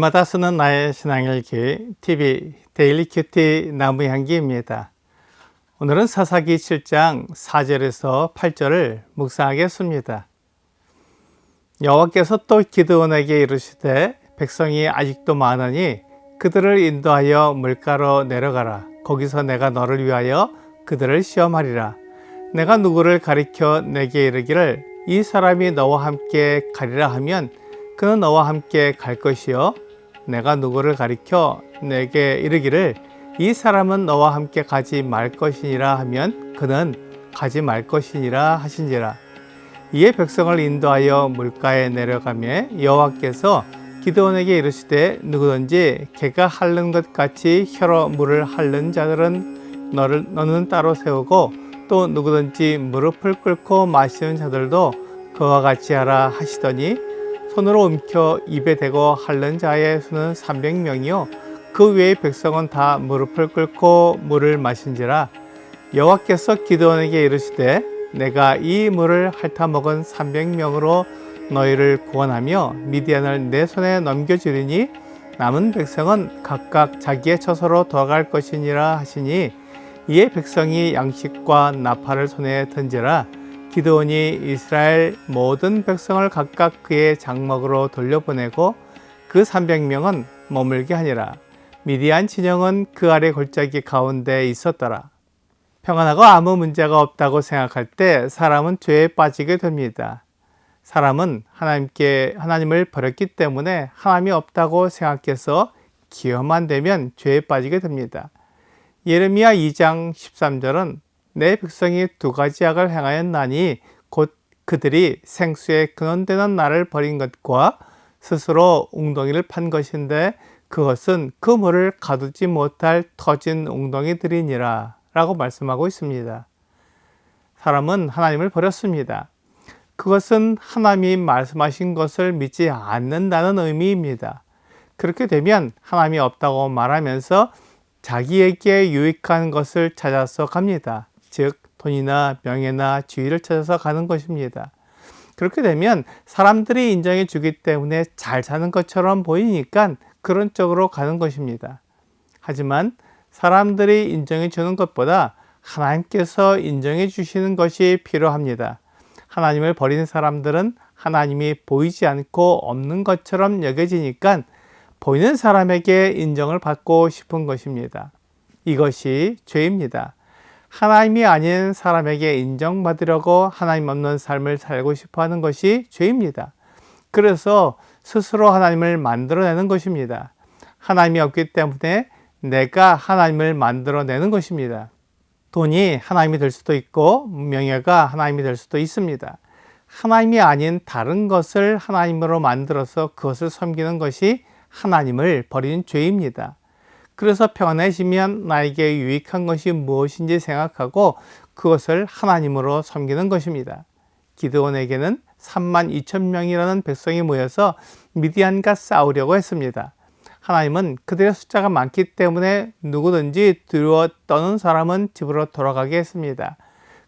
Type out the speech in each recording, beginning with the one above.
날마다 쓰는 나의 신앙일기 TV 데일리 큐티 나무 향기입니다. 오늘은 사사기 7장 4절에서 8절을 묵상하겠습니다. 여호와께서 또 기드온에게 이르시되 백성이 아직도 많으니 그들을 인도하여 물가로 내려가라. 거기서 내가 너를 위하여 그들을 시험하리라. 내가 누구를 가리켜 내게 이르기를 이 사람이 너와 함께 가리라 하면 그는 너와 함께 갈 것이요 내가 누구를 가리켜 내게 이르기를 이 사람은 너와 함께 가지 말 것이니라 하면 그는 가지 말 것이니라 하신지라. 이에 백성을 인도하여 물가에 내려가며 여호와께서 기드온에게 이르시되 누구든지 개가 핥는 것 같이 혀로 물을 핥는 자들은 너를 너는 따로 세우고 또 누구든지 무릎을 꿇고 마시는 자들도 그와 같이 하라 하시더니 손으로 움켜 입에 대고 핥는 자의 수는 300명이요. 그 외의 백성은 다 무릎을 꿇고 물을 마신지라 여호와께서 기드온에게 이르시되 내가 이 물을 핥아 먹은 300명으로 너희를 구원하며 미디안을 내 손에 넘겨주리니 남은 백성은 각각 자기의 처소로 돌아갈 것이니라 하시니 이에 백성이 양식과 나팔을 손에 던지라 기드온이 이스라엘 모든 백성을 각각 그의 장막으로 돌려보내고 그 300명은 머물게 하니라. 미디안 진영은 그 아래 골짜기 가운데 있었더라. 평안하고 아무 문제가 없다고 생각할 때 사람은 죄에 빠지게 됩니다. 사람은 하나님께 하나님을 버렸기 때문에 하나님이 없다고 생각해서 기여만 되면 죄에 빠지게 됩니다. 예레미야 2장 13절은 내 백성이 두 가지 악을 행하였나니 곧 그들이 생수에 근원되는 나를 버린 것과 스스로 웅덩이를 판 것인데 그것은 그 물을 가두지 못할 터진 웅덩이들이니라 라고 말씀하고 있습니다. 사람은 하나님을 버렸습니다. 그것은 하나님이 말씀하신 것을 믿지 않는다는 의미입니다. 그렇게 되면 하나님이 없다고 말하면서 자기에게 유익한 것을 찾아서 갑니다. 즉 돈이나 명예나 지위를 찾아서 가는 것입니다. 그렇게 되면 사람들이 인정해 주기 때문에 잘 사는 것처럼 보이니까 그런 쪽으로 가는 것입니다. 하지만 사람들이 인정해 주는 것보다 하나님께서 인정해 주시는 것이 필요합니다. 하나님을 버린 사람들은 하나님이 보이지 않고 없는 것처럼 여겨지니까 보이는 사람에게 인정을 받고 싶은 것입니다. 이것이 죄입니다. 하나님이 아닌 사람에게 인정받으려고 하나님 없는 삶을 살고 싶어 하는 것이 죄입니다. 그래서 스스로 하나님을 만들어내는 것입니다. 하나님이 없기 때문에 내가 하나님을 만들어내는 것입니다. 돈이 하나님이 될 수도 있고 명예가 하나님이 될 수도 있습니다. 하나님이 아닌 다른 것을 하나님으로 만들어서 그것을 섬기는 것이 하나님을 버리는 죄입니다. 그래서 평안해지면 나에게 유익한 것이 무엇인지 생각하고 그것을 하나님으로 섬기는 것입니다. 기드온에게는 3만 2천 명이라는 백성이 모여서 미디안과 싸우려고 했습니다. 하나님은 그들의 숫자가 많기 때문에 누구든지 두려워 떠는 사람은 집으로 돌아가게 했습니다.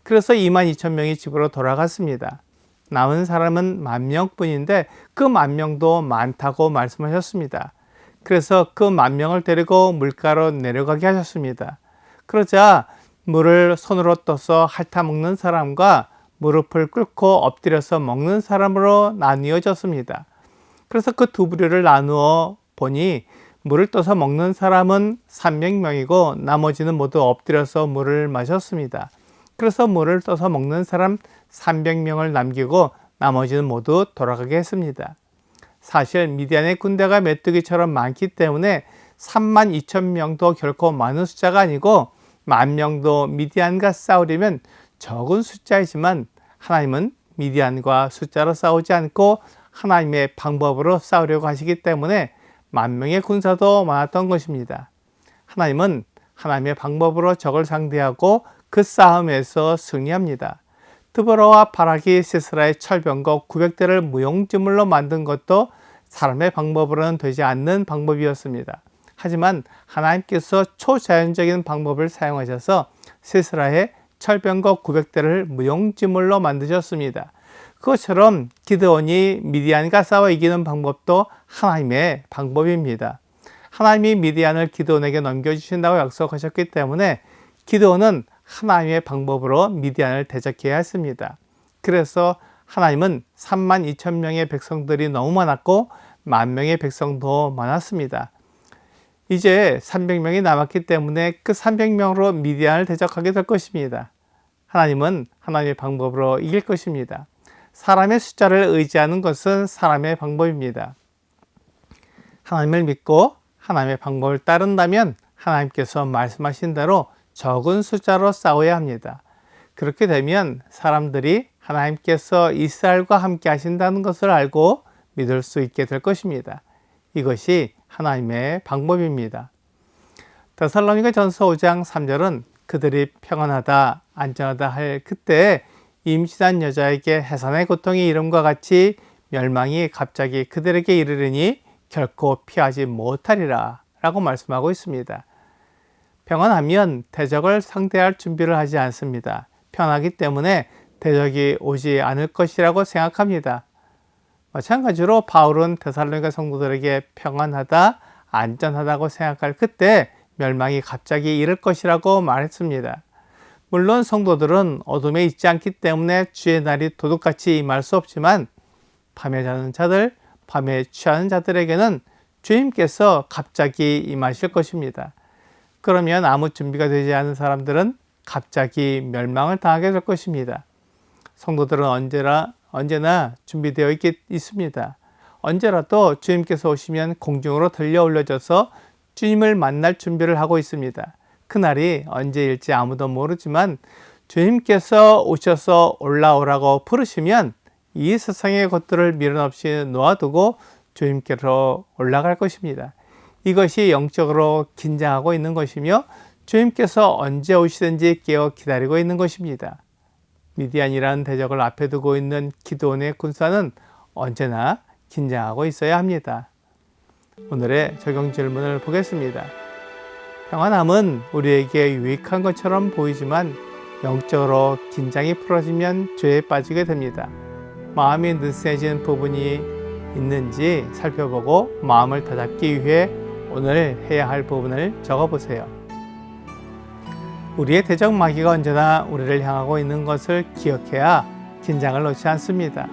그래서 2만 2천 명이 집으로 돌아갔습니다. 남은 사람은 만 명뿐인데 그 만 명도 많다고 말씀하셨습니다. 그래서 그 만 명을 데리고 물가로 내려가게 하셨습니다. 그러자 물을 손으로 떠서 핥아 먹는 사람과 무릎을 꿇고 엎드려서 먹는 사람으로 나뉘어졌습니다. 그래서 그 두 부류를 나누어 보니 물을 떠서 먹는 사람은 300명이고 나머지는 모두 엎드려서 물을 마셨습니다. 그래서 물을 떠서 먹는 사람 300명을 남기고 나머지는 모두 돌아가게 했습니다. 사실 미디안의 군대가 메뚜기처럼 많기 때문에 3만 2천 명도 결코 많은 숫자가 아니고 만 명도 미디안과 싸우려면 적은 숫자이지만 하나님은 미디안과 숫자로 싸우지 않고 하나님의 방법으로 싸우려고 하시기 때문에 만 명의 군사도 많았던 것입니다. 하나님은 하나님의 방법으로 적을 상대하고 그 싸움에서 승리합니다. 드보라와 바락이 시스라의 철병거 900대를 무용지물로 만든 것도 사람의 방법으로는 되지 않는 방법이었습니다. 하지만 하나님께서 초자연적인 방법을 사용하셔서 시스라의 철병거 900대를 무용지물로 만드셨습니다. 그것처럼 기드온이 미디안과 싸워 이기는 방법도 하나님의 방법입니다. 하나님이 미디안을 기드온에게 넘겨주신다고 약속하셨기 때문에 기드온은 하나님의 방법으로 미디안을 대적해야 했습니다. 그래서 하나님은 3만 2천 명의 백성들이 너무 많았고 만 명의 백성도 많았습니다. 이제 300명이 남았기 때문에 그 300명으로 미디안을 대적하게 될 것입니다. 하나님은 하나님의 방법으로 이길 것입니다. 사람의 숫자를 의지하는 것은 사람의 방법입니다. 하나님을 믿고 하나님의 방법을 따른다면 하나님께서 말씀하신 대로 적은 숫자로 싸워야 합니다. 그렇게 되면 사람들이 하나님께서 이스라엘과 함께 하신다는 것을 알고 믿을 수 있게 될 것입니다. 이것이 하나님의 방법입니다. 데살로니가 전서 5장 3절은 그들이 평안하다, 안전하다 할 그때 임신한 여자에게 해산의 고통이 이름과 같이 멸망이 갑자기 그들에게 이르르니 결코 피하지 못하리라 라고 말씀하고 있습니다. 평안하면 대적을 상대할 준비를 하지 않습니다. 편하기 때문에 대적이 오지 않을 것이라고 생각합니다. 마찬가지로 바울은 데살로니가 성도들에게 평안하다, 안전하다고 생각할 그때 멸망이 갑자기 이를 것이라고 말했습니다. 물론 성도들은 어둠에 있지 않기 때문에 주의 날이 도둑같이 임할 수 없지만 밤에 자는 자들, 밤에 취하는 자들에게는 주님께서 갑자기 임하실 것입니다. 그러면 아무 준비가 되지 않은 사람들은 갑자기 멸망을 당하게 될 것입니다. 성도들은 언제나 언제나 준비되어 있겠, 있습니다. 언제라도 주님께서 오시면 공중으로 들려 올려져서 주님을 만날 준비를 하고 있습니다. 그날이 언제일지 아무도 모르지만 주님께서 오셔서 올라오라고 부르시면 이 세상의 것들을 미련 없이 놓아두고 주님께로 올라갈 것입니다. 이것이 영적으로 긴장하고 있는 것이며 주님께서 언제 오시든지 깨어 기다리고 있는 것입니다. 미디안이라는 대적을 앞에 두고 있는 기도원의 군사는 언제나 긴장하고 있어야 합니다. 오늘의 적용 질문을 보겠습니다. 평안함은 우리에게 유익한 것처럼 보이지만 영적으로 긴장이 풀어지면 죄에 빠지게 됩니다. 마음이 느슨해진 부분이 있는지 살펴보고 마음을 다잡기 위해 오늘 해야 할 부분을 적어 보세요. 우리의 대적 마귀가 언제나 우리를 향하고 있는 것을 기억해야 긴장을 놓지 않습니다.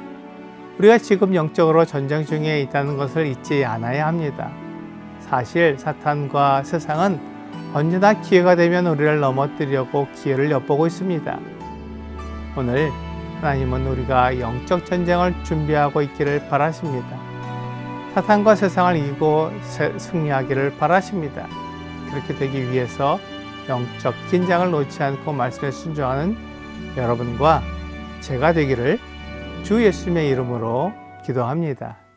우리가 지금 영적으로 전쟁 중에 있다는 것을 잊지 않아야 합니다. 사실 사탄과 세상은 언제나 기회가 되면 우리를 넘어뜨리려고 기회를 엿보고 있습니다. 오늘 하나님은 우리가 영적 전쟁을 준비하고 있기를 바라십니다. 사탄과 세상을 이기고 승리하기를 바라십니다. 그렇게 되기 위해서 영적 긴장을 놓지 않고 말씀에 순종하는 여러분과 제가 되기를 주 예수님의 이름으로 기도합니다.